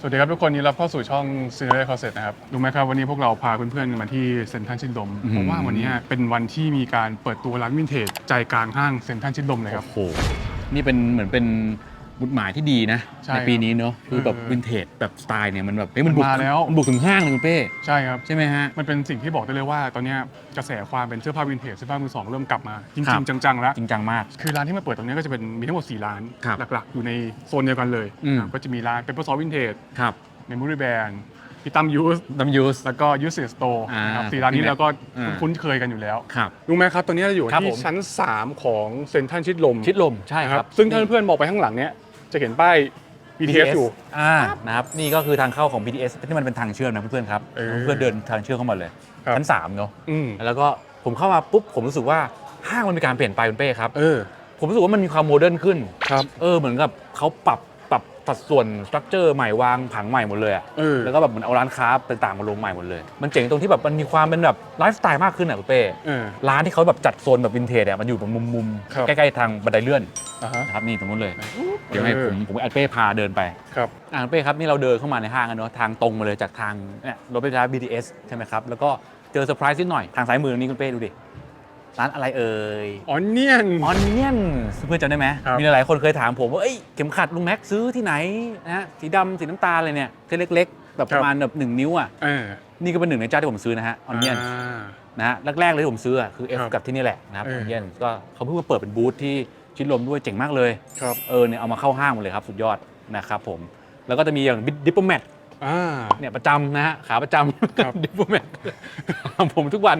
สวัสดีครับทุกคนยินดีรับเข้าสู่ช่อง c i n e r y Closet นะครับรู้ไหมครับวันนี้พวกเราพาเพื่อนๆมาที่เซ็นทรัลชิดลมอืมผมว่าวันนี้เป็นวันที่มีการเปิดตัวร้านวินเทจใจกลางห้างเซ็นทรัลชิดลมเลยครับ โอ้โหนี่เป็นเหมือนเป็น บุตหมายที่ดีนะใช่ปีนี้เนอะคือแบบเออวินเทจแบบสไตล์เนี่ยมันแบบเฮ้ยมันบุกมันมาแล้ว มันบุกถึงห้างเลยคุณเป้ใช่ครับ ใช่ไหมฮะ มันเป็นสิ่งที่บอกได้เลยว่า ตอนเนี้ยกระแสความเป็นเสื้อผ้าวินเทจเสื้อผ้ามือสองเริ่มกลับมา จครัริบ งๆ จังๆ แล้ว จริงจังมาก คือร้านที่มาเปิดตรงเนี้ยก็จะเป็นมีทั้งหมด 4 ร้าน ครับหลักๆ อยู่ในโซนเดียวกันเลยอืม นะครับก็จะมีร้านเป็นเปอร์ซอวินเทจครับเมมโมรี่แบนพี่ตั้มยูสดัมยูส แล้วก็ยูสสโตร์อ่าครับสี่ร้านนี้เราก็อ่า คุ้นเคยกันอยู่แล้ว ครับ รู้ไหมครับ ตอนนี้เราอยู่ครับที่ผมชั้น 3 ของเซ็นทรัลชิดลมชิดลมใช่นะคครัรับ บ ซึ่งถ้าเพื่อนๆมองไปข้างหลังเนี้ย จะเห็นป้าย BTS อยู่ อ่านะครับนี่ก็คือทางเข้าของ BTS ที่มันเป็นทางเชื่อมนะเพื่อนๆครับเออเพื่อนๆเดินทางเชื่อมเข้ามาเลยครับ ชั้นสามเนาะอืมแล้วก็ผมเข้ามาปุ๊บผมรู้สึกว่าห้างมันมีการเปลี่ยนไปคุณเป้ครับ เออผมรู้สึกว่ามันมีความโมเดิร์นขึ้น ครับ เออเหมือนกับเขาปรับปรับ สัดส่วนสตรัคเจอร์ใหม่วางผังใหม่หมดเลยอะเออ แล้วก็แบบเหมือนเอาร้านค้าต่างๆมาลงใหม่หมดเลย มันเจ๋งตรงที่แบบมันมีความเป็นแบบไลฟ์สไตล์มากขึ้นอะคุณเป้เออร้านที่เขาแบบจัดโซนแบบวินเทจอะมันอยู่แบบมุมครับ ๆใกล้ๆทางบันไดเลื่อนอ่าฮะ นะครับนี่ตรงนู้นเลย เดี๋ยวให้เออผมผมแอดเป้พาเดินไป ครับ อ่าเป้ครับนี่เราเดินเข้ามาในห้างกันเนาะทางตรงมาเลยจากทางเนี่ยรถไฟฟ้า BTS ใช่ไหมครับ แล้วก็เจอเซอร์ไพรส์นิดหน่อยทางซ้ายมือนี้คุณเป้ดูดิ ร้านอะไรเอ่ยออนเนียนออนเนียนเพื่อนจำได้ไหมครับมีหลายๆคนเคยถามผมว่าเอ้ยเข็มขัดลุงแม็กซื้อที่ไหนนะฮะสีดำสีน้ำตาลอะไรเนี่ยเส้นเล็กๆแบบประมาณแบบหนึ่งนิ้วอะเออนี่ก็เป็นหนึ่งในเจ้าที่ผมซื้อนะฮะออนเนียนานะฮะแรกๆเลยที่ผมซื้ออะคือ F ครับกับที่นี่แหละนะครับเออออนเนียนก็เขาเพิ่งมาเปิดเป็นบูธที่ชิดลมด้วยเจ๋งมากเลยครับเออเนี่ยเอามาเข้าห้างหมดเลยครับสุดยอดนะครับผมแล้วก็จะมีอย่างดิปโปแมท อ่า เนี่ยประจำนะฮะขาประจครับำดิปโปแมทผมทุกวัน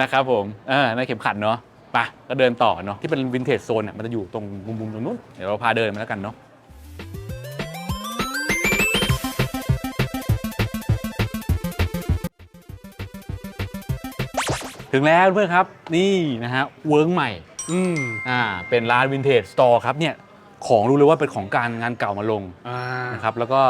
นะครับผมเออในเข็มขัดเนาะไปก็เดินต่อเนาะที่เป็นวินเทจโซนเนี่ยมันจะอยู่ตรงมุมๆตรงนู้นเดี๋ยวเราพาเดินมาแล้วกันเนาะถึงแล้วเพื่อนครับนี่นะฮะเวิร์กใหม่ อืมอ่าเป็นร้านวินเทจสตอร์ครับเนี่ยของรู้เลยว่าเป็นของการงานเก่ามาลงอ่านะครับแล้วก็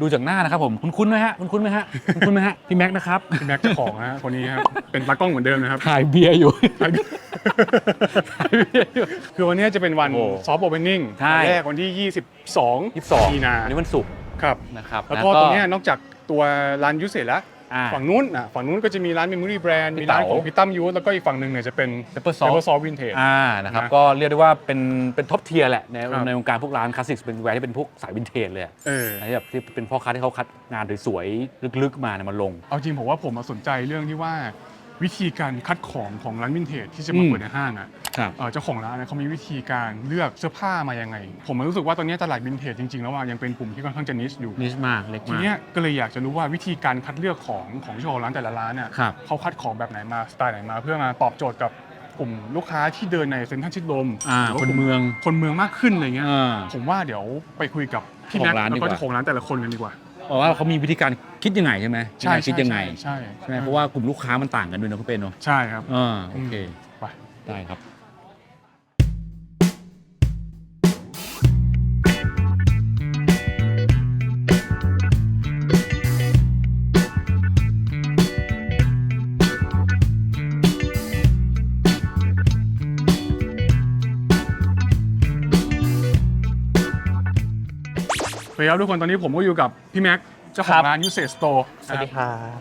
ดูจากหน้านะครับผมคุณคุ้นๆไหมฮะคุณคุ้นๆไหมฮะคุณคุ้นๆไหมฮะพี่แม็กซ์นะครับพี่แม็กซ์เจ้าของนะฮะคนนี้ครับเป็นตากล้องเหมือนเดิมนะครับ ขายเบียร์อยู่ ขายเบียร์อยู่ คือวันนี้จะเป็นวันโอ้ซอฟต์โอเพนนิ่งใช่ แรกวันที่ 22 22มีนาอันนี้วันศุกร์ครับนะครับแล้วก็ตรงเนี้ยนอกจากตัวร้านยูเสร็จแล้ว อ่า ฝั่งนู้นอะฝั่งนู้นก็จะมีร้านเมมโมรี่แบรนด์พี่มีร้านเต๋า ของพี่ตั้มยูสแล้วก็อีกฝั่งหนึ่งเนี่ยจะเป็น Pepper เ Salt ปอร์ซอฟวินเทจอ่านะครับนะก็เรียกได้ว่าเป็นเป็นท็อปเทียร์แหละในครับ ในวงการพวกร้านคลาสสิกเป็นแวร์ที่เป็นพวกสายวินเทจเลยอะเออนะที่แบบที่เป็นพ่อค้าที่เขาคัดงานสวยๆลึกๆมาเนี่ยมาลง เอาจริงผมว่าผมมาสนใจเรื่องที่ว่า วิธีการคัดของของร้านวินเทจที่จะมาอืม เปิดในห้างอะครับ เอ่อเจ้าของร้านเนี่ยเขามีวิธีการเลือกเสื้อผ้ามายังไง ผมรู้สึกว่าตอนนี้ตลาดวินเทจจริงๆแล้วอะยังเป็นกลุ่มที่ค่อนข้างจะนิชอยู่ นิชมากเล็กทีมาก เนี้ยก็เลยอยากจะรู้ว่าวิธีการคัดเลือกของของเจ้าของร้านแต่ละร้านเนี่ยครับ เขาคัดของแบบไหนมาสไตล์ไหนมา เพื่อมาตอบโจทย์กับกลุ่มลูกค้าที่เดินในเซ็นทรัลชิดลมอ่าหรืว่คนเมืองคนเมืองมากขึ้นอะไรเงี้ย อ่า ผมว่าเดี๋ยวไปคุยกับพี่ของแม็กซ์ร้านแล้วก็ดีกว่า เจ้าของร้านแต่ละคนกันดีกว่า บอกว่าเขามีวิธีการคิดยังไงใช่ไหมวิธีการคิดยังไงใช่ใช่ไหมเพราะว่ากลุ่มลูกค้ามันต่างกันด้วยนะคุณเป็นเนาะใช่ครับ อ่าโอเค ไป ได้ครับ โอเคครับทุกคนตอนนี้ผมก็อยู่กับพี่แม็กซ์เจ้าขอครังบ ร้านยูเซสโตสวัสดีครับ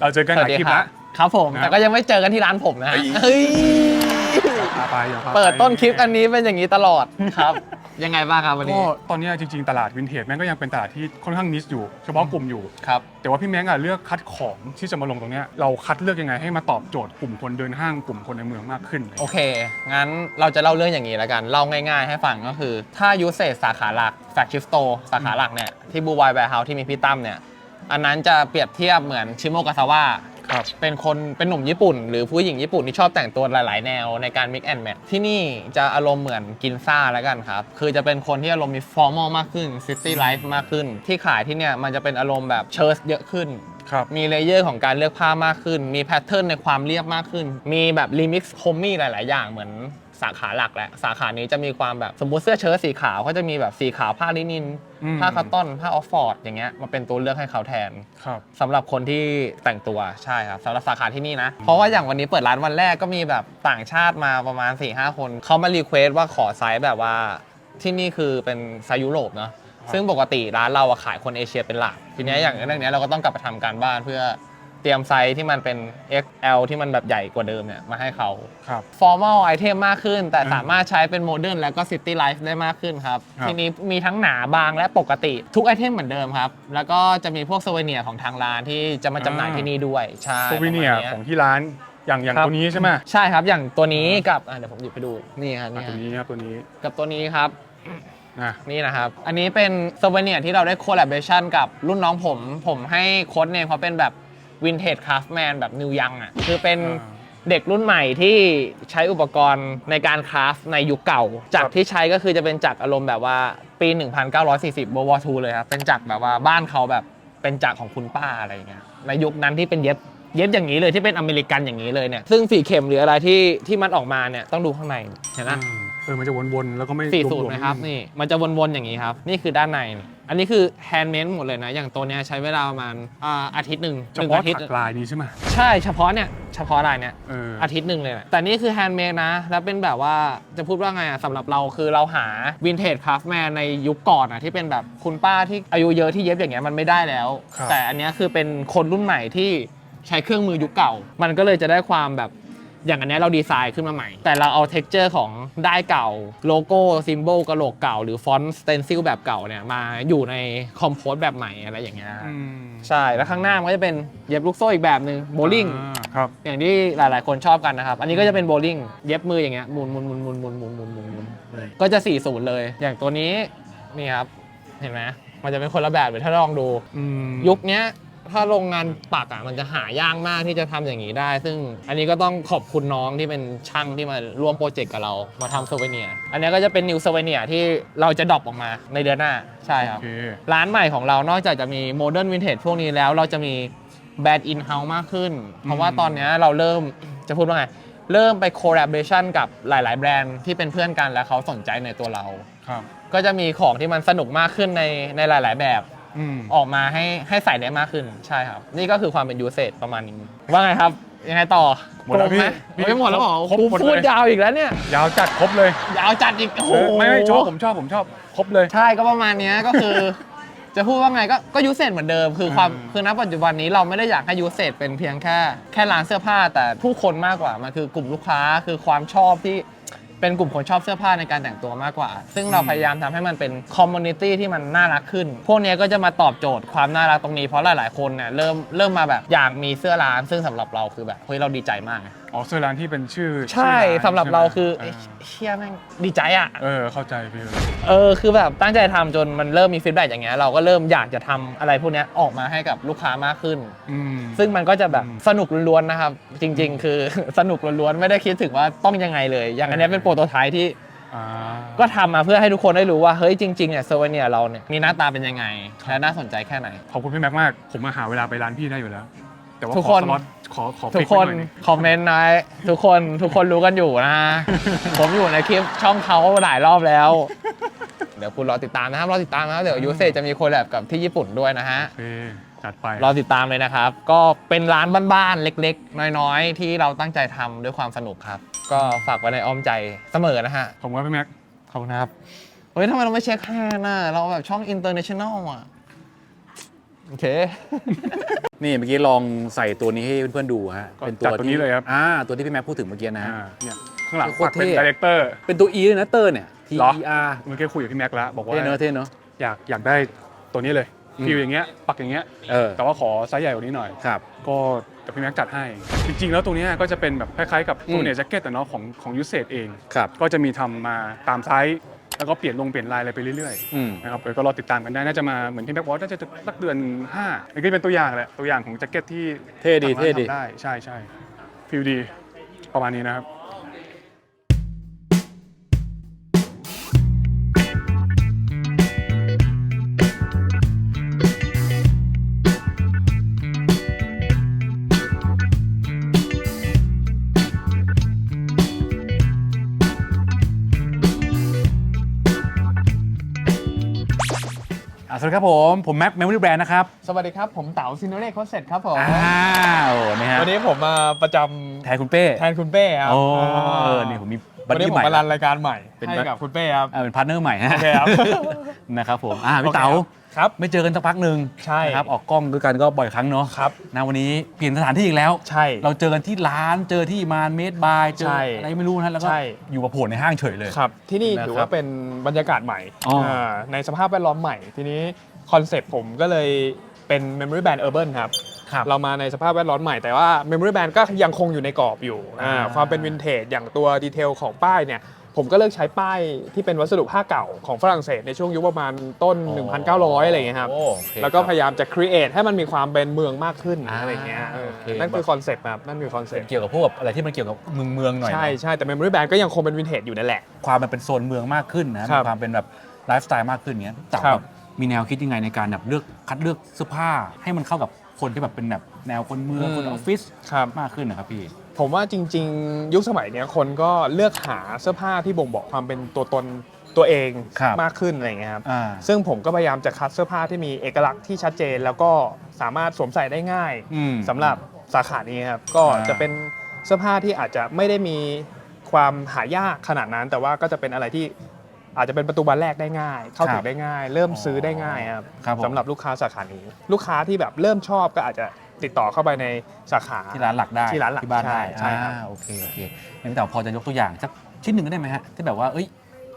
เราเจอกันหลายคลิปแล้วครับผม นะแต่ก็ยังไม่เจอกันที่ร้านผมนะฮะเฮ้ยพาไปอย่าพาไเปิดต้นคลิปอันนี้เป็นอย่างนี้ตลอดครับ ยังไงบ้างครับวันก็นี้ ตอนเนี้ยจริง ๆ ตลาดวินเทจแม่งก็ยังเป็นตลาดที่ค่อนข้างนิชอยู่ เฉพาะกลุ่มอยู่ ครับ แต่ว่าพี่แม็กซ์อะเลือกคัดของที่จะมาลงตรงเนี้ยเราคัดเลือกยังไงให้มาตอบโจทย์กลุ่มคนเดินห้างกลุ่มคนในเมืองมากขึ้น โอเค งั้นเราจะเล่าเรื่องอย่างนี้แล้วกัน เล่าง่ายๆให้ฟังก็คือ ถ้ายูเซสสาขาหลักแฟกชิฟโตสาขาหลักเนี่ย ที่บูวายแวร์เฮาส์ที่มีพี่ตั้มเนี่ย อันนั้นจะเปรียบเทียบเหมือนชิโมกาซาวะ ครับเป็นคนเป็นหนุ่มญี่ปุ่น หรือผู้หญิงญี่ปุ่นที่ชอบแต่งตัวหลาย ๆ แนวในการ mix and match ที่นี่จะอารมณ์เหมือนกินซ่าแล้วกันครับ คือจะเป็นคนที่อารมณ์มี formal มากขึ้น city life มากขึ้น ที่ขายที่เนี่ยมันจะเป็นอารมณ์แบบเชิร์ชเยอะขึ้น ครับมีเลเยอร์ของการเลือกผ้ามากขึ้น มีแพทเทิร์นในความเรียบมากขึ้น มีแบบรีมิกซ์คอมมี่หลาย ๆ อย่างเหมือนสาขาหลักแหละสาขานี้จะมีความแบบสมมุติเสื้อเชิ้ตสีขาวก็จะมีแบบสีขาวผ้าลินิน อืมผ้าคาตตอนผ้าออฟฟอร์ดอย่างเงี้ยมาเป็นตัวเลือกให้เขาแทนครับ สำหรับคนที่แต่งตัวใช่ครับสำหรับสาขาที่นี่นะ เพราะว่าอย่างวันนี้เปิดร้านวันแรกก็มีแบบต่างชาติมาประมาณ4ี่ห้าคนเขามารีเควสว่าขอไซส์แบบว่าที่นี่คือเป็นไซส์ยุโรปเนาะ ซึ่งปกติร้านเราอะขายคนเอเชียเป็นหลัก ทีเนี้ยอย่างเรื่องเนี้ยเราก็ต้องกลับไปทำการบ้านเพื่อเตรียมไซส์ที่มันเป็น XL ที่มันแบบใหญ่กว่าเดิมเนี่ยมาให้เขา ครับ formal item มากขึ้น แต่อืมสามารถใช้เป็นโมเดิร์นแล้วก็ city life ได้มากขึ้นครับ ครับ ทีนี้มีทั้งหนาบางและปกติทุกไอเทมเหมือนเดิมครับ แล้วก็จะมีพวก s ซ v เนียของทางร้านที่จะมาจำหน่ายที่นี่ด้วย ใช่โซวิเนียประมาณของที่ร้านอย่างอย่างครับ ตัวนี้ใช่ไหมใช่ครับอย่างตัวนี้กับอะเดี๋ยวผมหยิบไปดูนี่ครับอะนี่ตัวนี้ครับตัวนี้ กับตัวนี้ครับ นะ นี่นะครับ อันนี้เป็น s ซ v เนียที่เราได้คอล l a b o r a t i o n กับรุ่นน้องผม ผมให้โค้ดเนมเขาเป็นแบบวินเทจคราฟแมนแบบนิวยังอะ คือเป็นอ่าเด็กรุ่นใหม่ที่ใช้อุปกรณ์ในการคราฟในยุคเก่า จักรที่ใช้ก็คือจะเป็นจักรอารมณ์แบบว่าปี 1940 World War II เลยครับ เป็นจักรแบบว่าบ้านเขาแบบเป็นจักรของคุณป้าอะไรอย่างเงี้ย ในยุคนั้นที่เป็นเย็บเย็บอย่างนี้เลยที่เป็นอเมริกันอย่างนี้เลยเนี่ย ซึ่งฝีเข็มหรืออะไรที่ที่มันออกมาเนี่ยต้องดูข้างในเห็นไหมอืม เออมันจะวนๆแล้วก็ไม่สี่รวมๆสูตรนะครับนี่มันจะวนๆอย่างนี้ครับ นี่คือด้านในนี่อันนี้คือแฮนด์เมดหมดเลยนะ อย่างตัวเนี้ยใช้เวลาประมาณอ่าอาทิตย์หนึ่งเฉหนึ่งพาะอาทิตย์ถักลายนี้ใช่ไหมใช่เฉพาะเนี่ยเฉพาะลายเนี่ยเอออาทิตย์หนึ่งเลยนะแต่นี่คือแฮนด์เมดนะ แล้วเป็นแบบว่าจะพูดว่าไงอะสำหรับเราคือเราหาวินเทจคราฟแมนในยุคก่อนอะที่เป็นแบบคุณป้าที่อายุเยอะที่เย็บอย่างเงี้ยมันไม่ได้แล้ว ครับ แต่อันเนี้ยคือเป็นคนรุ่นใหม่ที่ใช้เครื่องมือยุคเก่า มันก็เลยจะได้ความแบบ อย่างอันเนี้ยเราดีไซน์ขึ้นมาใหม่ แต่เราเอาเท็กเจอร์ของได้ายเก่าโลโก้ซิมโบลกระโหลกเก่า หรือฟอนต์สเตนซิลแบบเก่าเนี่ยมาอยู่ในคอมโพสแบบใหม่อะไรอย่างเงี้ยอืมใช่แล้วข้างหน้ามันก็จะเป็นเย็บลูกโซ่อีกแบบหนึ่งโบลิ่งอ่าครับอย่างที่หลาย ๆ คนชอบกันนะครับ อันนี้ก็จะเป็นโบลิ่งเย็บมืออย่างเงี้ยหมุนหมุนหมุนหมุนหมุนหมุนหมุนหมุนหมุนก็จะ4 0เลย อย่างตัวนี้นี่ครับเห็นไหมมันจะเป็นคนละแบบเลยถ้าลองดูอืมยุคเนี้ย ถ้าโรงงานปักอะมันจะหายากมากที่จะทำอย่างนี้ได้ ซึ่งอันนี้ก็ต้องขอบคุณน้องที่เป็นช่างที่มาร่วมโปรเจกต์กับเรามาทำโซเวเนีย อันนี้ก็จะเป็นนิวโซเวเนียที่เราจะดรอปออกมาในเดือนหน้าใช่ครับ โอเค ร้านใหม่ของเรา นอกจากจะมีโมเดิร์นวินเทจพวกนี้แล้ว เราจะมีแบรนด์อินเฮ้าส์มากขึ้น เพราะว่าตอนเนี้ยเราเริ่มจะพูดว่าไง เริ่มไปโค l ล b เ r ชันกับหลาย ๆ แบรนด์ที่เป็นเพื่อนกันแล้วเขาสนใจในตัวเรา ครับ ก็จะมีของที่มันสนุกมากขึ้นในในหลาย ๆ แบบ อืม ออกมาให้ให้ใส่ได้มากขึ้นใช่ครับ นี่ก็คือความเป็นยูเซ e ประมาณนี้ ว่าไงครับ ยังไงต่อหมดแล้วพี่โกงไหไม่หมดแล้วเหรอครบกูหมดเลย พูดยาวอีกแล้วเนี่ยยาวจัดครบเลยยาวจัดอีกโอ้โหเออไม่ไม่ชอบผมชอบผมชอบครบเลย ใช่ก็ประมาณเนี้ยก็คือ จะพูดว่าไงก็ก็ยูเซ e เหมือนเดิม คือความอืม คือณปัจจุบันนี้เราไม่ได้อยากให้ยูเซ e เป็นเพียงแค่ แค่ร้านเสื้อผ้าแต่ผู้คนมากกว่ามันคือกลุ่มลูกค้าคือความชอบที่ เป็นกลุ่มคนชอบเสื้อผ้าในการแต่งตัวมากกว่า ซึ่งเราพยายามทำให้มันเป็นคอมมูนิตี้ที่มันน่ารักขึ้น พวกเนี้ยก็จะมาตอบโจทย์ความน่ารักตรงนี้เพราะหลาย ๆ คนเนี่ยเริ่มเริ่มมาแบบอยากมีเสื้อร้าน ซึ่งสำหรับเราคือแบบเฮ้ยเราดีใจมาก อ๋อเสื้อร้านที่เป็นชื่อใช่ชื่อานสำหรับเราคือใช่เอ้ยไหมเชี่ยแม่งดีใจอะ เออเข้าใจพี่เออคือแบบตั้งใจทำจนมันเริ่มมีฟีดแบ็กอย่างเงี้ยเราก็เริ่มอยากจะทำอะไรพวกเนี้ยออกมาให้กับลูกค้ามากขึ้น อืม ซึ่งมันก็จะแบบอืมสนุกล้วนๆนะครับ จริง ๆ คือ สนุกล้วนๆไม่ได้คิดถึงว่าต้องยังไงเลย อย่างอันเนี้ยเป็นโปรโตไทป์ที่อ่าก็ทำมาเพื่อให้ทุกคนได้รู้ว่าเฮ้ยจริงๆเนี่ยเซอร์เวเนียเราเนี่ยมีหน้าตาเป็นยังไงและน่าสนใจแค่ไหน ขอบคุณพี่แม็กมาก ผมมาหาเวลาไปร้านพี่ได้อยู่แล้ว แต่ว่าทุกขคอนสล็อตขอขอทุฟิกกคไว้นหน่อยคอมเมนต์น้อยทุกคนทุกคนรู้กันอยู่นะ ผมอยู่ในคลิปช่องเขาหลายรอบแล้ว เดี๋ยวคุณรอติดตามนะครับรอติดตามนะครับเดี๋ยวยูเซจะมีโคแลบกับที่ญี่ปุ่นด้วยนะฮะโอเคจัดไปรอติดตามเลยนะครับ ก็เป็นร้านบ้านๆเล็ก ๆ น้อยๆ ที่เราตั้งใจทำด้วยความสนุกครับ ก็ฝากไว้ในอ้อมใจเสมอนะฮะผมว่าพี่แม็กขอบคุณครับเฮ้ยทำไมเราไม่เช็คแฮนด์น่ะเราแบบช่อง international อะ โอเค นี่เมื่อกี้ลองใส่ตัวนี้ให้เพื่อนๆดูฮะก็เป็นจัดตัวนี้เลยครับ อ่า ตัวที่พี่แม็กพูดถึงเมื่อกี้นะฮะ อ่าเนี่ยข้างหลังโคตรปักเป็นเท่ดีเรคเตอร์ เป็นตัว E ด้วยนะเตอร์เนี่ย T เหรอ E R เมื่อกี้คุยกับพี่แม็กแล้วบอกว่า เท่เนอะเท่เนอะ อยากอยากได้ตัวนี้เลยอืม ฟิลอย่างเงี้ยปักอย่างเงี้ยเออ แต่ว่าขอไซส์ใหญ่กว่านี้หน่อย ครับ ก็แต่พี่แม็กจัดให้ จริง ๆ แล้วตัวเนี้ยก็จะเป็นแบบคล้ายๆกับอืม ตัวเนี่ยแจ็คเก็ตแต่เนาะของของยูเซตเอง ครับ ก็จะมีทำมาตามไซส์ แล้วก็เปลี่ยนลงเปลี่ยนลายอะไรไปเรื่อยอืม ๆนะครับเออก็รอติดตามกันได้น่าจะมาเหมือนที่แม็กบอกว่าน่าจะสักเดือน5นี่ก็เป็นตัวอย่างแหละตัวอย่างของแจ็คเก็ตที่เท่ดีทางร้านเท่ดี ทำได้ใช่ใช่ฟิลดีประมาณนี้นะครับ วัสดีครับผม ผมแม็กแมมโมรี่แบรนด์นะครับสวัสดีครับ ผมเต๋าซินโนเล่โคเซ็ตครับผม อ้าวนะฮะวันนี้ผมมาประจำแทนคุณเป้แทนคุณเป้ครับโอ้าเออนี่ผมมีบัวันดนี้ดี้ผมใหม่ มารันรายการใหม่เป็นให้กับคุณเป้ครับ อ่าเป็นพาร์ทเนอร์ใหม่ฮะโอเคครับ นะครับผมอ่าพี่เต๋าครับ ไม่เจอกันสักพักหนึ่งใช่นะครับออกกล้องด้วยกันก็บ่อยครั้งเนาะครับนะวันนี้เปลี่ยนสถานที่อีกแล้ว ใช่ เราเจอกันที่ร้านเจอที่มานเมดบายเจอใช่อะไรไม่รู้นะแล้วก็ใช่ อยู่มาโผล่ในห้างเฉยเลย ครับ ที่นี่นะครับถือว่าเป็นบรรยากาศใหม่อ๋ออ่าในสภาพแวดล้อมใหม่ ทีนี้คอนเซปต์ผมก็เลยเป็น Memory Band Urban ครับ ครับ เรามาในสภาพแวดล้อมใหม่แต่ว่า Memory Band ก็ยังคงอยู่ในกรอบอยู่อ่าอ่า ความเป็นวินเทจอย่างตัวดีเทลของป้ายเนี่ย ผมก็เลือกใช้ป้ายที่เป็นวัสดุผ้าเก่าของฝรั่งเศสในช่วงยุคประมาณต้น 1,900 อะไรอย่างเงี้ยครับ โอเคแล้วก็คพรับยายามจะ create ให้มันมีความเป็นเมืองมากขึ้นอ่าอะไรเงี้ยเออโอเค นั่นคือคอนเซปต์ครับนั่นคือคอนเซปเป็นต์เกี่ยวกับพวกแบบอะไรที่มันเกี่ยวกับเมืองเมืองๆหน่อยใช่เนอะใช่แต่ Memory Band ก็ยังคงเป็นวินเทจอยู่นั่นแหละ ความมันเป็นโซนเมืองมากขึ้นนะครับมีความเป็นแบบไลฟ์สไตล์มากขึ้นเงี้ยแต่ครับแบบมีแนวคิดยังไงในการแบบเลือกคัดเลือกเสื้อผ้าให้มันเข้ากับคนที่แบบเป็นแบบแนวคนเมืองอืมคนออฟฟิศครับ มากขึ้นนะครับพี่ ผมว่าจริง ๆ ยุคสมัยเนี้ยคนก็เลือกหาเสื้อผ้าที่บ่งบอกความเป็นตัวตนตัวเองครับมากขึ้นอะไรอย่างเงี้ยครับ อ่า ซึ่งผมก็พยายามจะคัดเสื้อผ้าที่มีเอกลักษณ์ที่ชัดเจน แล้วก็สามารถสวมใส่ได้ง่ายอืมสำหรับสาขานี้ครับ ก็อ่า จะเป็นเสื้อผ้าที่อาจจะไม่ได้มีความหายากขนาดนั้น แต่ว่าก็จะเป็นอะไรที่อาจจะเป็นประตูบานแรกได้ง่าย เข้าถึงได้ง่าย เริ่มซื้อได้ง่ายครับครับผม สำหรับลูกค้าสาขานี้ ลูกค้าที่แบบเริ่มชอบก็อาจจะ ติดต่อเข้าไปในสาขา ที่ร้านหลักได้ที่ร้านหลักที่บ้านได้ใช่ใช่ครับ อ่าโอเคโอเคงั้นพี่เต๋าพอจะยกตัวอย่างสักชิ้นหนึ่งก็ได้ไหมฮะที่แบบว่าเอ้ย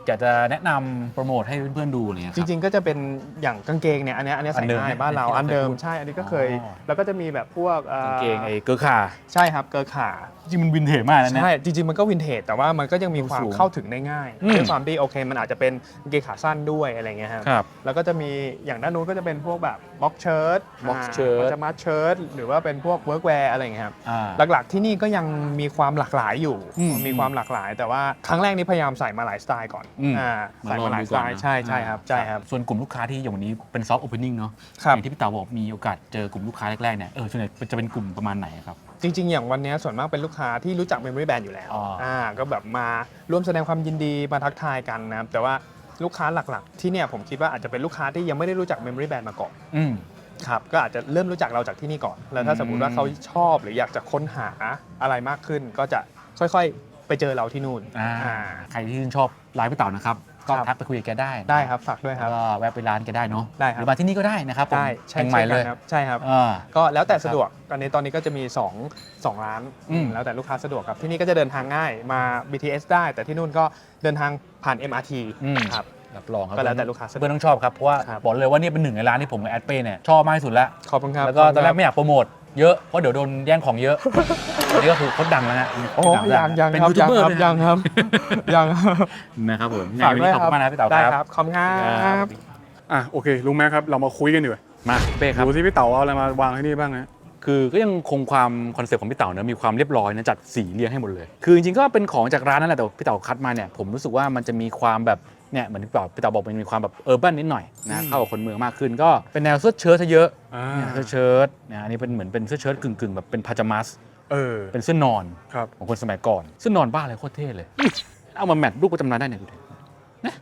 อยากจะแนะนำโปรโมทให้เพื่อนๆดูอะไรเงี้ยคจรับ ริงๆ ก็จะเป็นอย่างกางเกงเนี่ยอันเนี้ยอันเนี้ยอัใส่นเดิมง่ายบ้านเราที่เราอันเดิมเคยพูดใช่อันนี้ก็เคย อ๋อ แล้วก็จะมีแบบพวกอ่อกางเกงไอ้เกอร์คาใช่ครับเกิร์ขาจริงมันวินเทจมากนะเนี่ย ใช่จริงๆ มันก็วินเทจแต่ว่ามันก็ยังมีความสูงเข้าถึงได้ง่ายอืม ด้วยความที่โอเค มันอาจจะเป็นกางเกงขาสั้นด้วยอะไรเงี้ยครับ ครับ แล้วก็จะมีอย่างด้านนู้นก็จะเป็นพวกแบบบ็อกเชิ้ต box shirt จะมาเชิ้ตหรือว่าเป็นพวกเวิร์กแวร์อะไรเงี้ยครับอ่า หลักๆที่นี่ก็ยังมีความหลากหลายอยู่ อืม มีความหลากหลาย แต่ว่าครั้งแรกนี้พยายามใส่มาหลายสไตล์ก่อนอืมอ่าใส่มาหลายสไตล์ใช่ใช่ครับใช่ครับ ส่วนกลุ่มลูกค้าที่อย่างวันนี้เป็นซอฟต์โอเพนนิ่งเนาะครับ อย่างที่พี่เต๋าบอกมีโอกาสเจอกลุ่มลูกค้าแรกๆเนี่ยเออส่วนใหญ่จะเป็นกลุ่มประมาณไหนครับ จริง ๆ อย่างวันเนี้ยส่วนมากเป็นลูกค้าที่รู้จัก Memory Band อยู่แล้วอ๋ออ่ ก็แบบมาร่วมแสดงความยินดีมาทักทายกันนะครับแต่ว่าลูกค้าหลักๆ ที่เนี่ยผมคิดว่าอาจจะเป็นลูกค้าที่ยังไม่ได้รู้จัก Memory Band มาก่อนอืม ครับก็อาจจะเริ่มรู้จักเราจากที่นี่ก่อน แล้วถ้าอืมสมมติว่าเขาชอบหรืออยากจะค้นหาอะไรมากขึ้น ก็จะค่อยๆ ไปเจอเราที่นู่น อ่าอ่าใครที่ชื่นชอบร้านพี่เต๋านะครับ ก็ครับ ทักไปคุยกับแกได้นะได้ครับฝากด้วยคแล้รับวก็แวะไปร้านแกได้เนาะได้คหรับรือมาที่นี่ก็ได้นะครับผมได้ใช่แห่งใหม่ช่เลยกันครับใช่ครับอ่าก็แล้วแต่สะดวกตอนนี้ตอนนี้ก็จะมี2 2ร้านอืม แล้วแต่ลูกค้าสะดวกครับที่นี่ก็จะเดินทางง่ายมา BTS ได้ แต่ที่นู่นก็เดินทางผ่าน MRT อืมครับ รับรองครับก็แล้วแต่ลูกค้าสะดวกเพื่อนต้องชอบครับเพราะว่าครับ บอกเลยว่านี่เป็นหนึ่งในร้านที่ผมกับแอดเป้เนี่ยชอบมากที่สุดแล้วขอบคุณครับแล้วก็ตอนแรกขบคุณคบไม่อยากโปรโมท เยอะเพราะเดี๋ยวโดนแย่งของเยอะอันนี้ก็คือเขาดังแล้วฮะโอ้พี่เต๋ายังยังเป็นครับยูทูบยังเบอร์ครับด้วยนะยังครับยังนะครับผมฝากวันด้วยนี้ขอบครัคุณมากนะพี่เต๋าได้คครัรับบ ขอบคุณครัครับ บอะโอเคลุงแม่ครับเรามาคุยกันดีกว่ามาเป้ครับ ดูที่พี่เต๋าเอาอะไรมาวางให้นี่บ้างนะ คือก็ยังคงความคอนเซ็ปต์ของพี่เต๋าเนอะมีความเรียบร้อยนะจัดสีเรียงให้หมดเลย คือจริงๆก็เป็นของจากร้านนั่นแหละแต่พี่เต๋าคัดมาเนี่ยผมรู้สึกว่ามันจะมีความแบบ เนี่ยเหมือนที่พี่เต๋าพี่เต๋าบอกมันมีความแบบเออร์บันนิดหน่อยนะอืมเข้ากับคนเมืองมากขึ้นก็เป็นแนวเสื้อเชิ้ตซะเยอะอ่า เนี่ยเสื้อเชิ้ตนะอันนี้เป็นเหมือนเป็นเสื้อเชิ้ตกึ่งๆแบบเป็นพาจามัส เออ เป็นเสื้อนอนครับ ของคนสมัยก่อนเสื้อนอนบ้าอะไรโคตรเท่เลย เอามาแมทรูปประจำร้านได้เนี่ยดูดินะ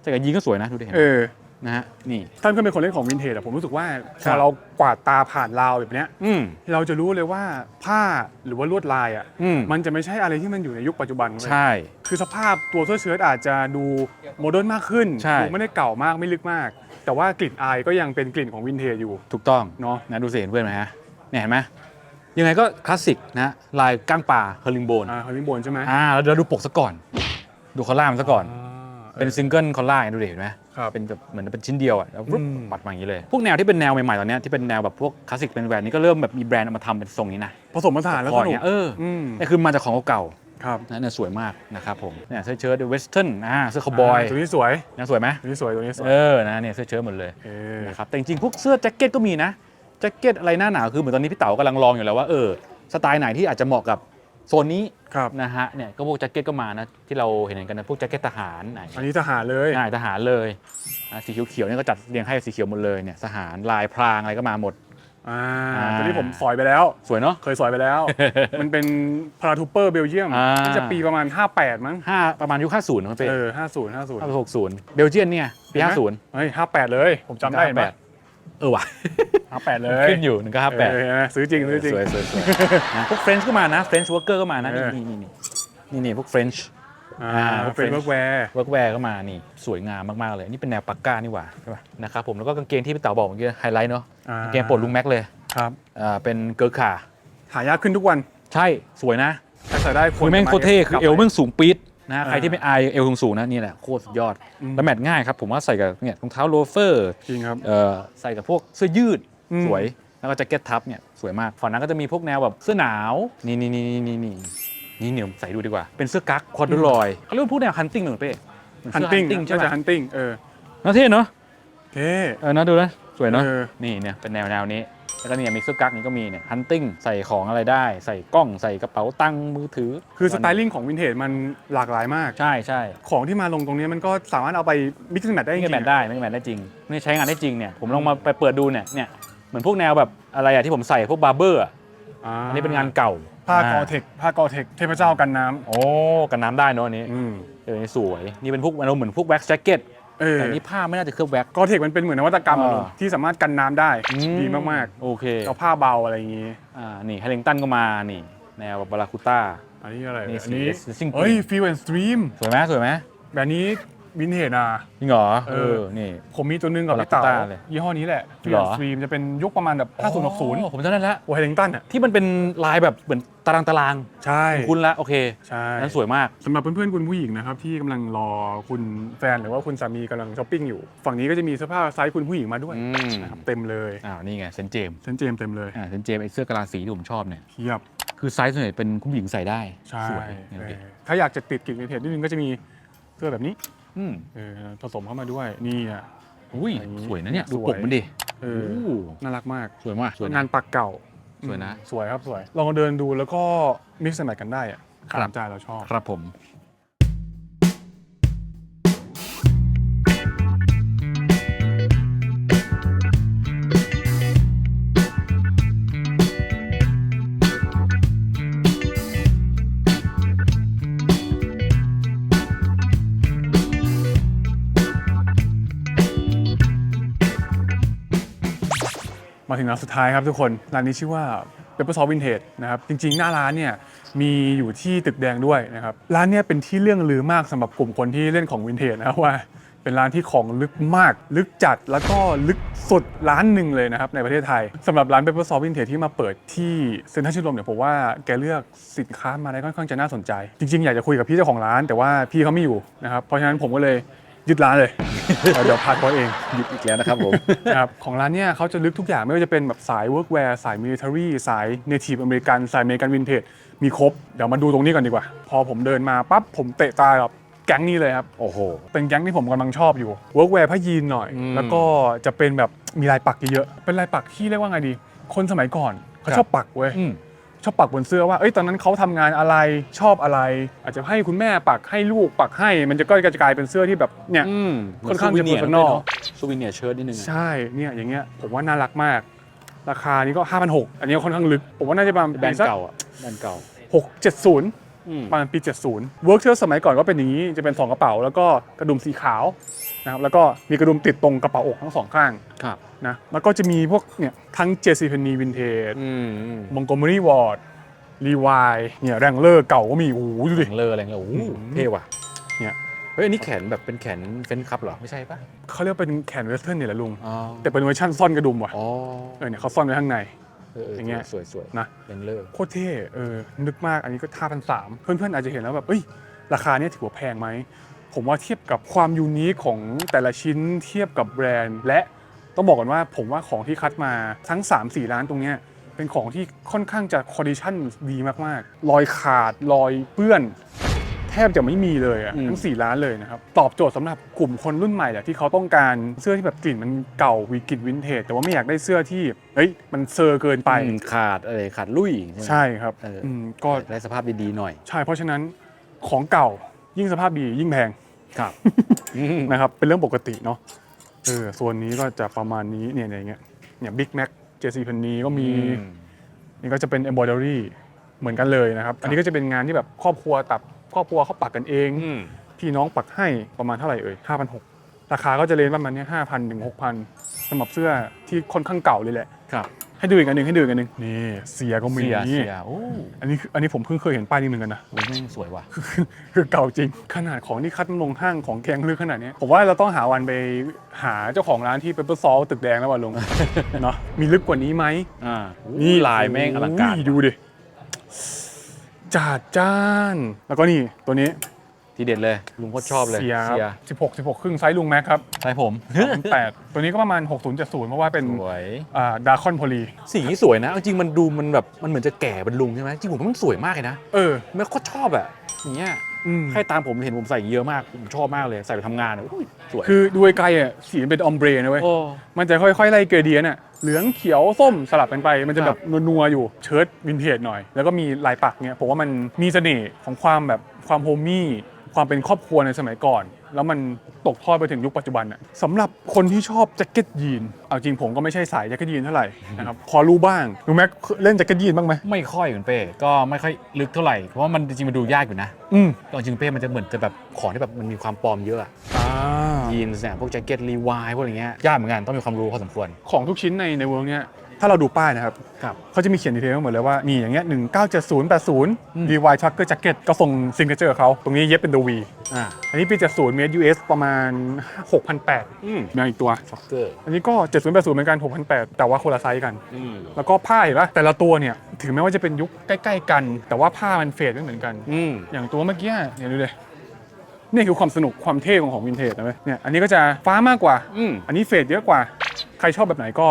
แต่กับยีนก็สวยนะดูดิเห็นไหเอมอ นะฮะนี่ ท่านก็เป็นคนเล่นของวินเทจอะผมรู้สึกว่าพครัอบ เรากวาดตาผ่านราวแบบเนี้ย อืม เราจะรู้เลยว่าผ้าหรือว่าลวดลายอะอืม มันจะไม่ใช่อะไรที่มันอยู่ในยุคปัจจุบันเว้ย ใช่ คือสภาพตัวเสื้อเชิ้ตอาจจะดูโมเดิร์นมากขึ้นใช่ ดูไม่ได้เก่ามากไม่ลึกมาก แต่ว่ากลิ่นอายก็ยังเป็นกลิ่นของวินเทจอยู่ ถูกต้องเนาะนะดูสิเห็นเพื่อนไหมฮะเนี่ยเห็นไหมยังไงก็คลาสสิกนะลายก้างป่าเฮอร์ลิงโบนอ่าฮอลลีบนใช่ไหมอ่าแล้วเดี๋ยวดูปกซะก่อน ดูคอล่ามันซะก่อน อ่า เป็นซิงเกิลคอล่าดูดิเห็นไหมครับเป็นแบบเหมือนเป็นชิ้นเดียวอะแล้วปุ๊บอืมปัดมาอย่างนี้เลย พวกแนวที่เป็นแนวใหม่ๆตอนเนี้ยที่เป็นแนวแบบพวกคลาสสิกเป็นแบรนด์นี้ก็เริ่มแบบมีแบรนด์เอามาทำเป็นทรงนี้นะผสมผสานแล้วคอสอนุย่ากงเงี้ยเอออืมเนี่ยคือมาจากของเก่าครับๆนะเนี่ยสวยมากนะครับผมเนี่ยเสื้อเชิ้ตเวสเทิร์นอ่าเสื้อคาวบอยตัวนี้สวยยังสวยไหมตัวนี้สวยตัวนี้สวยเออนะเนี่ยเสื้อเชิ้ตหมดเลยเออนะครับแต่จริงๆพวกเสื้อแจ็คเก็ตก็มีนะแจ็คเก็ตอะไรหน้าหนาวคือเหมือนตอนนี้พี่เต๋ากำลังลองอยู่แล้วว่าเออสไตล์ไหนที่อาจจะเหมาะกับ โซนนี้ครับ นะฮะเนี่ยก็พวกแจ็คเก็ตก็มานะที่เราเห็นกันนะพวกแจ็คเก็ตทหารไหนอันนี้ทหารเลยง่ายทหารเลยอะสีเขียวๆเนี่ยก็จัดเรียงให้สีเขียวหมดเลยเนี่ยทหารลายพรางอะไรก็มาหมด อ่าอ่า ตัวนี้ผมสอยไปแล้ว สวยเนาะ เคยสอยไปแล้ว มันเป็นพาราทูเปอร์เบลเยียมอ่าน่า จะปีประมาณ 58 มั้ง ห้าประมาณยุค50นะเป้เออ 50ห้า50หกศูนย์เบลเจียนเนี่ยปีห้าศูนย์เฮ้ย 58 เลย ผมจำได้เห็นปะ เออว่ะ58เลยขึ้นอยู่หนึ่งก็ห้าแปดเออเห็นไหมซื้อจริงซื้อจริงสวยสวยสวยนะพวกเฟรนช์ก็มานะเฟรนช์วอร์เกอร์ก็มานะเอนี่อนี่นี่นี่นี่พวกเฟรนช์อ่าเป็นเวิร์กแวร์เวิร์กแวร์ก็มานี่สวยงามมากๆเลยนี่เป็นแนวปักก้านี่หว่าใช่ป่ะนะครับผมแล้วก็กางเกงที่พี่เต๋อบอกเมื่อกี้ไฮไลท์เนาะกางเกงโปรดลุงแม็กเลยครับอ่าเป็นเกิร์ลขาหายากขึ้นทุกวัน ใช่สวยนะถ้าใส่ได้คือแม่งโคตรเท่คือเอวแม่งสูงปี๊ด นะอ่าใครที่ไม่อายเอวสูงๆนะนี่แหละโคตรสุดยอด อืม แล้วแมทง่ายครับ ผมว่าใส่กับเนี่ยรองเท้าโลเฟอร์จริงครับ เอ่อใส่กับพวกเสื้อยืดอืม สวย แล้วก็แจ็คเก็ตทับเนี่ยสวยมากฝั่งนั้นก็จะมีพวกแนวแบบเสื้อหนาวนี่นี่นี่นี่นี่นี่เนี่ยใส่ดูดีกว่าเป็นเสื้อกั๊กคอร์ดลอยเขาเรียกว่าพวกแนวฮันติงเหมือนเป้เหมือนฮันเสื้อติ้ง hunting ใช่ใช่ไหมจะฮันติ้งเออน่าเท่เนาะ เท่ เออนะดูนะสวยเนาะเออ นี่เนี่ยเป็นแนวแนวนี้ แล้วก็เนี่ยมีเสื้อกั๊กนี่ก็มีเนี่ยฮันติงใส่ของอะไรได้ ใส่กล้องใส่กระเป๋าตังค์มือถือ คือสไตลิ่งของวินเทจมันหลากหลายมาก ใช่ใช่ของที่มาลงตรงนี้มันก็สามารถเอาไปมิกซ์แมทได้จไม่ริแมงทๆได้ไม่แมทได้จริงไม่ใช้งานได้จริงเนี่ยผมลองมาไปเปิดดูเนี่ยเนี่ยเหมือนพวกแนวแบบอะไรอะที่ผมใส่พวกบาร์เบอร์อะอันนี้เป็นงานเก่าผ้ากอเทคผ้ากอเทคเทพเจ้ากันน้ำโอ้กันน้ำได้เนอะอันนี้อืมเออนี่สวย นี่เป็นพวกมันเหมือนพวกแว็กซ์แจ็คเก็ต เออ แต่นี่ผ้าไม่น่าจะเคลือบแว็กซ์กอเทคมันเป็นเหมือนนวัตกรรมอะอ่าลุงที่สามารถกันน้ำได้ดีมากโอเคๆเอาผ้าเบาอะไรอย่างงี้ อ่านี่ไฮเลงตันก็มานี่ แนวแบบบาราคูต้า อันนี้อะไรนี่อันนี้สี Racing เฮ้ยฟิวแอนด์สตรีมสวยไหมสวยไหมแบบนี้ วินเทจอะจริงเหรอเอเออ อนี่ ผมมีตัวหนึงกับ Barakuta พี่เต๋าเลยยี่ห้อนี้แหละฟิวเหรแอนอด์สตรีมจะเป็นยุคประมาณแบบ 5060ผมจำได้แล้วโอไฮเลงตันอะที่มันเป็นลายแบบเหมือนตารางตารางใช่ๆคุณละโอเคใช่นั้นสวยมาก สำหรับเพื่อนๆคุณผู้หญิงนะครับ ที่กำลังรอคุณแฟนหรือว่าคุณสามีกำลังช้อปปิ้งอยู่ ฝั่งนี้ก็จะมีเสื้อผ้าไซส์คุณผู้หญิงมาด้วยอืม นะครับเต็มเลยอ้าวนี่ไงเซนเจมเซนเจมส์เต็มเลยอ่าเซนเจมไอเสื้อกะลาสีที่ผมชอบเนี่ย เทียบ คือไซส์ส่วนใหญ่เป็นคุณผู้หญิงใส่ได้ใช่สวยเนี่ยเอโอเคอถ้าอยากจะติดกลิ่นวินเทจนิดนึงก็จะมีเสื้อแบบนี้ อืมเออผสมเข้ามาด้วยนี่อะ อุ้ยอย่างนี้สวยนะเนี่ย ดูสวย ปกมันดิเออโอ้น่ารักมาก สวยมากสวยนะงานปักเก่าสวยนะอืมสวยครับสวยลองเดินดูแล้วก็มิกซ์แมทกันได้อะครับ ตามใจเราชอบ ครับผม มาถึงร้านสุดท้ายครับทุกคน ร้านนี้ชื่อว่า Pepper Sauce Vintage นะครับ จริงๆ หน้าร้านเนี่ยมีอยู่ที่ตึกแดงด้วยนะครับ ร้านเนี่ยเป็นที่เรื่องลือมากสำหรับกลุ่มคนที่เล่นของวินเทจนะครับว่าเป็นร้านที่ของลึกมาก ลึกจัดแล้วก็ลึกสุดร้านหนึ่งเลยนะครับในประเทศไทยสำหรับร้าน Pepper Sauce Vintage ที่มาเปิดที่เซ็นทรัลชิดลมเนี่ยผมว่าแกเลือกสินค้ามาได้ค่อนข้างจะน่าสนใจ จริงๆ อยากจะคุยกับพี่เจ้าของร้าน แต่ว่าพี่เขาไม่อยู่นะครับเพราะฉะนั้นผมก็เลยยึดร้านเลย เดี๋ยวพาเขาเองหยุดอีกแล้วนะครับผมนะครับของร้านเนี่ยเขาจะลึกทุกอย่างไม่ว่าจะเป็นแบบสาย workwear สาย military สาย native อเมริกันสายอเมริกันวินเทจมีครบ เดี๋ยวมาดูตรงนี้ก่อนดีกว่า พอผมเดินมาปั๊บผมเตะตากับแก๊งนี้เลยครับ โอ้โห เป็นแก๊งที่ผมกำลังชอบอยู่ workwear ผ้ายีนหน่อย อืม แล้วก็จะเป็นแบบมีลายปักเยอะๆเป็นลายปักที่เรียกว่าไงดี คนสมัยก่อนเขาครับชอบปักเว้ย อืม ชอบปักบนเสื้อว่าเอ้ยตอนนั้นเขาทำงานอะไรชอบอะไร อาจจะให้คุณแม่ปักให้ลูกปักให้ มันจะก็จะกลายเป็นเสื้อที่แบบเนี่ย อืมค่อนข้างจะซูวิเนียร์ personal ซูวิเนียร์เชิ้ตนิดนึงอะ ใช่เนี่ยอย่างเงี้ยผมว่าน่ารักมาก ราคานี้ก็5,600 อันนี้ก็ค่อนข้างลึก ผมว่าน่าจะประมาณแบรนด์เก่าอะแบรนด์เก่า670อืม ประมาณปี 70 Work เทสมัยก่อนก็เป็นอย่างนี้จะเป็นสองกระเป๋า แล้วก็กระดุมสีขาวนะครับแล้วก็มีกระดุมติดตรงกระเป๋าอกทั้งสองข้างครับนะแล้วก็จะมีพวกเนี่ยทั้ง JC Penney Vintage อืมอืม Montgomery Ward Levi เนี่ยแรงเลอร์เก่าก็มีโอ้โหดูดิแรงเลอร์แรงเลอร์โอ้โหอืมเท่ว่ะเนี่ยเฮ้ยอันนี้แขนแบบเป็นแขนเฟนคัพเหรอ ไม่ใช่ปะเขาเรียกว่าเป็นแขนเวสเทิร์นเนี่ยแหละลุงอ๋อแต่เป็นเวอร์ชันซ่อนกระดุมว่ะอ๋อเออเนี่ยเขาซ่อนไว้ข้างในเออเอออย่างเงี้ยสวยสวยนะแรงเลอร์โคตรเท่เออนึกมากอันนี้ก็ท่าพันสามเพื่อนๆอาจจะเห็นแล้วแบบเอ้ยราคาเนี้ยถือว่าแพงไหมผมว่าเทียบกับความยูนิคของแต่ละชิ้นเทียบกับแบรนด์ และต้องบอกก่อนว่าผมว่าของที่คัดมาทั้ง 3-4 ร้านตรงเนี้ยเป็นของที่ค่อนข้างจะคอดิชันดีมากๆรอยขาดรอยเปื้อน แทบจะไม่มีเลยอะทั้ง 4 ร้านเลยนะครับ ตอบโจทย์สำหรับกลุ่มคนรุ่นใหม่แหละที่เขาต้องการเสื้อที่แบบกลิ่นมันเก่าวีกลิ่นวินเทจแต่ว่าไม่อยากได้เสื้อที่เฮ้ยมันเซอร์เกินไปอืมขาดอะไรขาดลุยไหมใช่ครับเอออืมก็ได้สภาพดีๆหน่อย ใช่เพราะฉะนั้นของเก่ายิ่งสภาพดียิ่งแพงครับนะครับเป็นเรื่องปกติเนาะเออส่วนนี้ก็จะประมาณนี้เนี่ยอย่างเงี้ยเนี่ยบิ๊กแม็กเจซีพันนีก็มีนี่ก็จะเป็น embroidery เหมือนกันเลยนะครับ อันนี้ก็จะเป็นงานที่แบบครอบครัวตับ ครอบครัวเขาปักกันเองอืมพี่น้องปักให้ประมาณเท่าไหร่เอ่ย5,600ราคาก็จะเลนประมาณเนี้ห้าพันถึงหกพันสำหรับเสื้อที่ค่อนข้างเก่าเลยแหละ ครับให้ดูอีกอันหนึ่งให้ดูอีกอันหนึ่งนี่เสียก็มี เสียเสียโอ้อันนี้คืออันนี้ผมเพิ่งเคยเห็นป้ายนี้เหมือนกันนะ โหแม่งสวยว่ะ คือเก่าจริง ขนาดของที่คัดลงห้างของแกงลึกขนาดเนี้ยผมว่าเราต้องหาวันไปหาเจ้าของร้านที่เปเปอร์ซอลตึกแดงแล้วว่ะลุงเนาะมีลึกกว่านี้ไหมอ่านี่ลายแม่งอลังการ โยดูดิ จัดจ้าน แล้วก็นี่ตัวนี้ทีเด็ดเลย ลุงโคตรชอบเลยเสียเสียสิบหกสิบหกครึ่งไซส์ลุงแม็กครับใช่ผมแปดตัวนี้ก็ประมาณ 6070 เพราะว่าเป็นสวยอ่าดาคอนโพลีสีนี้สวยนะเอาจริงมันดูมันแบบมันเหมือนจะแก่เป็นลุงใช่ไหมจริงผมว่ามันสวยมากเลยนะ เออไม่โคตรชอบอะอย่างเงี้ยอืม ใครตามผมเห็นผมใส่อย่างนี้เยอะมาก ผมชอบมากเลยใส่ไปทำงานอะอุ้ยสวย คือดูไกลๆอะสีมันเป็นออมเบรนะเว้ย โอ้ มันจะค่อยๆ ไล่เกรเดียนอะเหลืองเขียวส้มสลับกันไป มันจะคแบรับบนัวๆ อยู่เชิ้ตวินเทจหน่อย แล้วก็มีลายปักเนี่ยผมว่ามันมีเสน่ห์ของความแบบความโฮมมี่ ความเป็นครอบครัวในสมัยก่อน แล้วมันตกทอดไปถึงยุคปัจจุบันอะสำหรับคนที่ชอบแจ็คเก็ตยีนเอาจริงผมก็ไม่ใช่สายแจ็คเก็ตยีนเท่าไหร่นะครับพอรู้บ้างดูแม็กเล่นแจ็คเก็ตยีนบ้างไหมไม่ค่อยเหมือนเป้ก็ไม่ค่อยลึกเท่าไหร่เพราะว่ามันจริงๆมันดูยากอยู่นะอืมก็จริงๆเป้มันจะเหมือนจะแบบของที่แบบมันมีความปลอมเยอะอะอ่ายีนส์เนี่ยพวกแจ็คเก็ตรีวายพวกอย่างเงี้ยยากเหมือนกันต้องมีความรู้พอสมควรของทุกชิ้นในในเวิร์กเนี่ย ถ้าเราดูป้ายนะครับ ครับ เขาจะมีเขียนดีเทลหมดเลยว่ามีอย่างเงี้ย1970อืม80 DY Trucker Jacket ก็ส่งซิงเกิลเจอร์เขา ตรงนี้เย็บเป็น The V อ่าอันนี้ปี70เมตร US ประมาณ6,800อืมมีอีกตัวซ็อกเกอร์ อันนี้ก็70 80เหมือนกัน6,800แต่ว่าคนละไซส์กัน อืม แล้วก็ผ้าเห็นปะแต่ละตัวเนี่ยถึงแม้ว่าจะเป็นยุคใกล้ ๆ กัน แต่ว่าผ้ามันเฟดไม่เหมือนกัน อืม อย่างตัวเมื่อกี้เนี่ยดูเลยนี่คือความสนุกความเท่ของของวินเทจนะเว้ยเนี่ยอันนี้ก็จะฟ้ามากกว่า อืม อันนี้เฟดเยอะกว่า ใครชอบแบบไหนก็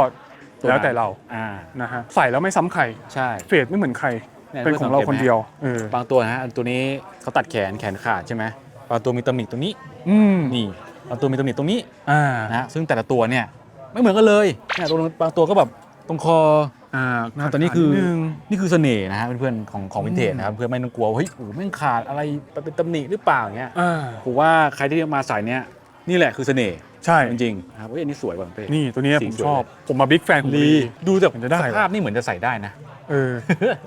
แล้วแต่เราอ่านะฮะใส่แล้วไม่ซ้ำใครใช่เฟดไม่เหมือนใครเนี่ยเป็นของเราคนเดียวเออ บางตัวนะฮะอันตัวนี้เขาตัดแขนแขนขาดใช่ไหมบางตัวมีตำหนิตรงนี้อืมนี่บางตัวมีตำหนิตรงนี้อ่านะฮะซึ่งแต่ละตัวเนี่ยไม่เหมือนกันเลยเนี่ยตัวนึงบางตัวก็แบบตรงคอ อ่านะแต่นี่คือดนึงนี่คือเสน่ห์นะฮะเพื่อนๆของของวินเทจอืมนะครับเพื่อนไม่ต้องกลัวว่าเฮ้ยโอ้โหแม่งขาดอะไรเป็นตำหนิหรือเปล่าอย่างเงี้ยอ่า ผมว่าใครที่มาสายเนี้ย นี่แหละคือเสน่ห์ใช่ จริงๆนะครับเฮ้ยอันนี้สวยว่ะเป้ นี่ตัวเนี้ยสีผมสวยชอบผมมาบิ๊กแฟนของลี ลีดูจากมันจะได้สวะภาพนี่เหมือนจะใส่ได้นะ เออ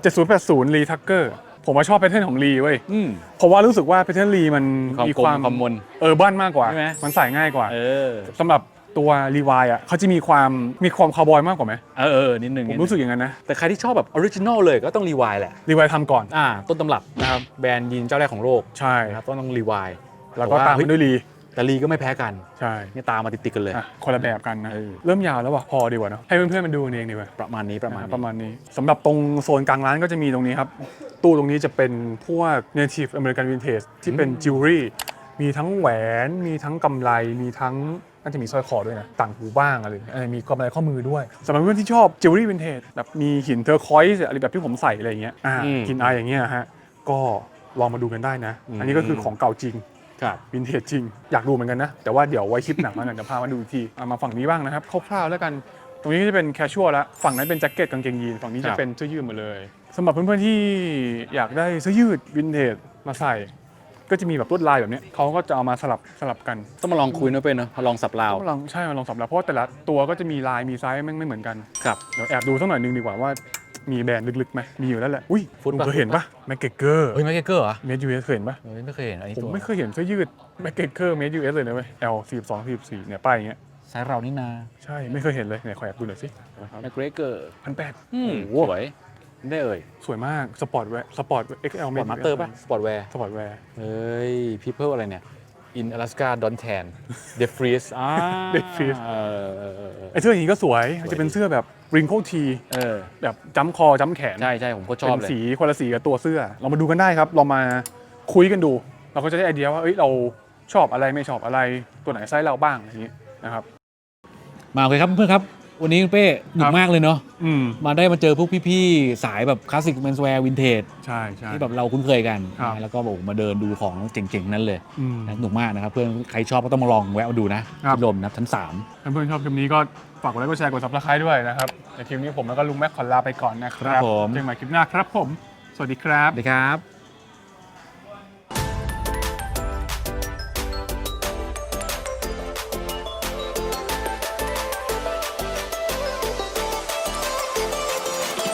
เจ็ดศูนย์แปดศูนย์ลีทักเกอร์ผมว่าชอบแพทเทิร์นของลีเว้ยอืม เพราะว่ารู้สึกว่าแพทเทิร์นลีมันมีความกลมความมนเออบ้านมากกว่า ใช่ไหม มันใส่ง่ายกว่าเออ สำหรับตัวรีวายอะเขาจะมีความมีความคาวบอยมากกว่าไหมเออเออนิดนึงผมนิดนึงรู้สึกอย่างนั้นนะแต่ใครที่ชอบแบบออริจินอลเลยก็ต้องรีวายแหละ รีวายทำก่อนอ่า ต้นตำรับนะครับ แบรนด์ยีนเจ้าแรกของโลกใช่ นะครับต้องต้องรีวายแล้วก็ตามมาด้วยลี แต่ลีก็ไม่แพ้กันใช่นี่ตามมาติดๆกันเลย อะคนละแบบกันนะ เออ เริ่มยาวแล้วว่ะพอดีกว่าเนาะให้เพื่อนๆมันดูกันเองดีกว่า ประมาณนี้ประมาณอ่นี้ประมาณนี้สำหรับตรงโซนกลางร้านก็จะมีตรงนี้ครับ ตู้ตรงนี้จะเป็นพวก native American vintage ที่เป็นจิวเวลรี่มีทั้งแหวนมีทั้งกำไรมีทั้งน่าจะมีสร้อยคอด้วยนะ ต่างหูบ้างอะไรเออมีกำไรข้อมือด้วยสำหรับเพื่อนที่ชอบจิวเวลรี่วินเทจแบบมีหินเทอร์คอยส์อะไรแบบที่ผมใส่อะไรอย่างเงี้ยอ่าอืมกินอายอย่างเงี้ยฮะก็ลองมาดูกันได้นะ อืม อันนี้ก็คือของเก่าจริง ครับวินเทจจริง อยากดูเหมือนกันนะ แต่ว่าเดี๋ยวไว้คลิปหนังแล้วกันเดี๋ยวพามาดูอีกทีเอามาฝั่งนี้บ้างนะครับคร่าวๆแล้วกัน ตรงนี้ก็จะเป็นแคชชวลแล้วฝั่งนั้นเป็นแจ็คเก็ตกางเกงยีน ฝั่งนี้ครัจะบ เป็นเสื้อยืดหมดเลยสำหรับเพื่อนๆที่อยากได้เสื้อยืดวินเทจมาใส่ ก็จะมีแบบลวดลายแบบเนี้ยเขาก็จะเอามาสลับสลับกันต้องมาลองคุยนะเป็นเนาะมาลองสับราวก็ลองใช่มาลองสับแล้วเพราะว่าแต่ละตัวก็จะมีลายมีไซส์ไม่ไม่เหมือนกัน ครับ เดี๋ยวแอบดูสักหน่อยหนึงดีกว่าว่า มีแบรนด์ลึกๆไหมมีอยู่แล้วแหละ อุ้ยฟุตคุณปะ เคยเห็นปะแมกเกเกอร์เฮ้ยแมกเกอร์เหรอเมดยูเอสเคยเห็นปะเฮ้ยไม่เคยเห็นอันนี้ผมตัวไม่เคยเห็นเสื้อยืดแมกเกเกอร์เมดยูเอสเลยนะเว้ย L 4 2 4เนี่ยป้ายอย่างเงี้ยสายเรานี่นาใช่ ไม่เคยเห็นเลยเนี่ยขอแอบดูหน่อยสินะครับแมกเกเกอร์พันแปดอืมโอ้สวยได้เอ่ยสวยมาก สปอร์ตแวร์ สปอร์ต XL สปอร์ตมาสเตอร์ป่ะสปอร์ตแวร์ สปอร์ตแวร์ เฮ้ย people อะไรเนี่ย in Alaska don't tan the freeze อ่า The Freeze เออเออเออเออ ไอเสื้ออย่างนี้ก็สวยมันจะเป็นเสื้อแบบ wrinkle tee เออแบบจ้ำคอจ้ำแขน ใช่ใช่ผมก็ชเป็อบนเลยสีคนละสีกับตัวเสื้อ เรามาดูกันได้ครับ เรามาคุยกันดู เราก็จะได้ไอเดียว่าเอ้ยเราชอบอะไรไม่ชอบอะไรตัวไหนไซส์เราบ้างอย่างนี้นะครับ มาโอเคครับเพื่อนๆครับ วันนี้เป้หนุครักบมากเลยเนาะอืมมาได้มาเจอพวกพี่ๆ สายแบบคลาสสิกแมนสแวร์วินเทจใช่ใช่ ที่แบบเราคุ้นเคยกันครับนะแล้วก็บอกมาเดินดูของเจ๋งๆ นั้นเลยอืมนะสนุกมากนะครับ เพื่อนใครชอบก็ต้องมาลองแวะมาดูนะครับ ที่ลมนะชั้น3เพื่อนๆชอบคลิปนี้ก็ฝากกดไลค์กดแชร์กดซับสไครต์ด้วยนะครับในคลิปนี้ผมแล้วก็ลุงแม็กขอลาไปก่อนนะครับครับผม เจอกันใหม่คลิปหน้าครับผม สวัสดีครับ สวัสดีครับ